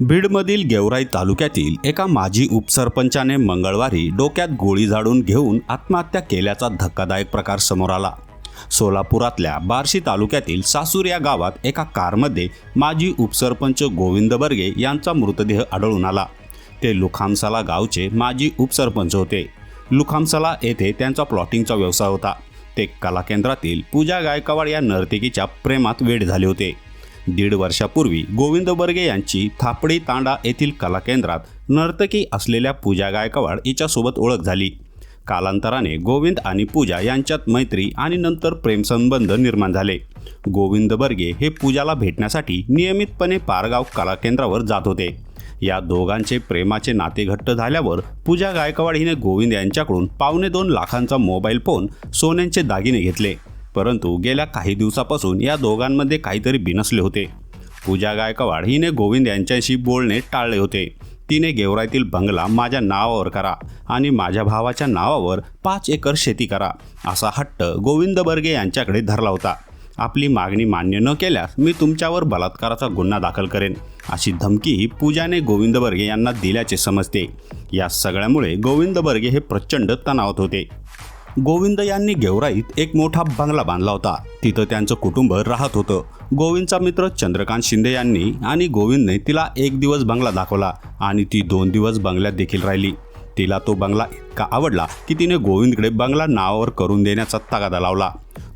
बीडमधील गेवराई तालुक्यातील एका माजी उपसरपंचाने मंगळवारी डोक्यात गोळी झाडून घेऊन आत्महत्या केल्याचा धक्कादायक प्रकार समोर आला. सोलापुरातल्या बार्शी तालुक्यातील सासूर या गावात एका कारमध्ये माजी उपसरपंच गोविंद बर्गे यांचा मृतदेह आढळून आला. ते लुखामसाला गावचे माजी उपसरपंच होते. लुखामसाला येथे त्यांचा प्लॉटिंगचा व्यवसाय होता. ते कला केंद्रातील पूजा गायकवाड या नर्तिकीच्या प्रेमात वेड झाले होते. दीड वर्षापूर्वी गोविंद बर्गे यांची थापडी तांडा येथील कला केंद्रात नर्तकी असलेल्या पूजा गायकवाड हिच्यासोबत ओळख झाली. कालांतराने गोविंद आणि पूजा यांच्यात मैत्री आणि नंतर प्रेमसंबंध निर्माण झाले. गोविंद बर्गे हे पूजाला भेटण्यासाठी नियमितपणे पारगाव कला केंद्रावर जात होते. या दोघांचे प्रेमाचे नाते घट्ट झाल्यावर पूजा गायकवाड हिने गोविंद यांच्याकडून पावणे दोन लाखांचा मोबाईल फोन सोन्यांचे दागिने घेतले. परंतु गेल्या काही दिवसापासून या दोघांमध्ये काहीतरी बिनसले होते. पूजा गायकवाड हिने गोविंद यांच्याशी बोलणे टाळले होते. तिने गेवराईतील बंगला माझ्या नावावर करा आणि माझ्या भावाच्या नावावर पाच एकर शेती करा असा हट्ट गोविंद बर्गे यांच्याकडे धरला होता. आपली मागणी मान्य न केल्यास मी तुमच्यावर बलात्काराचा गुन्हा दाखल करेन अशी धमकीही पूजाने गोविंद बर्गे यांना दिल्याचे समजते. या सगळ्यामुळे गोविंद बर्गे हे प्रचंड तणावात होते. गोविंद यांनी गेवराईत एक मोठा बंगला बांधला होता. तिथं त्यांचं कुटुंब राहत होतं. गोविंदचा मित्र चंद्रकांत शिंदे यांनी आणि गोविंदने तिला एक दिवस बंगला दाखवला आणि ती दोन दिवस बंगल्यात देखील राहिली. तिला तो बंगला इतका आवडला की तिने गोविंदकडे बंगला नावावर करून देण्याचा तगादा लावला.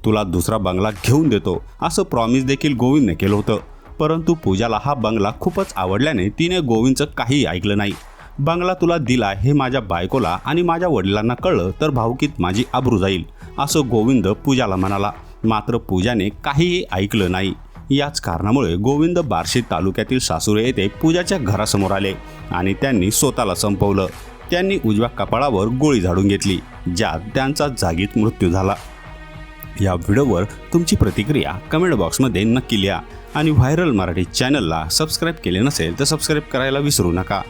तुला दुसरा बंगला घेऊन देतो असं प्रॉमिस देखील गोविंदने केलं होतं. परंतु पूजाला हा बंगला खूपच आवडल्याने तिने गोविंदचं काहीही ऐकलं नाही. बंगला तुला दिला हे माझ्या बायकोला आणि माझ्या वडिलांना कळलं तर भाऊकीत माझी आबरू जाईल असं गोविंद पूजाला म्हणाला. मात्र पूजाने काहीही ऐकलं नाही. याच कारणामुळे गोविंद बार्शी तालुक्यातील सासुरे येथे पूजाच्या घरासमोर आले आणि त्यांनी स्वतःला संपवलं. त्यांनी उजव्या कपाळावर गोळी झाडून घेतली ज्यात त्यांचा जागीत मृत्यू झाला. या व्हिडिओवर तुमची प्रतिक्रिया कमेंट बॉक्समध्ये नक्की लिहा आणि व्हायरल मराठी चॅनलला सबस्क्राईब केले नसेल तर सबस्क्राईब करायला विसरू नका.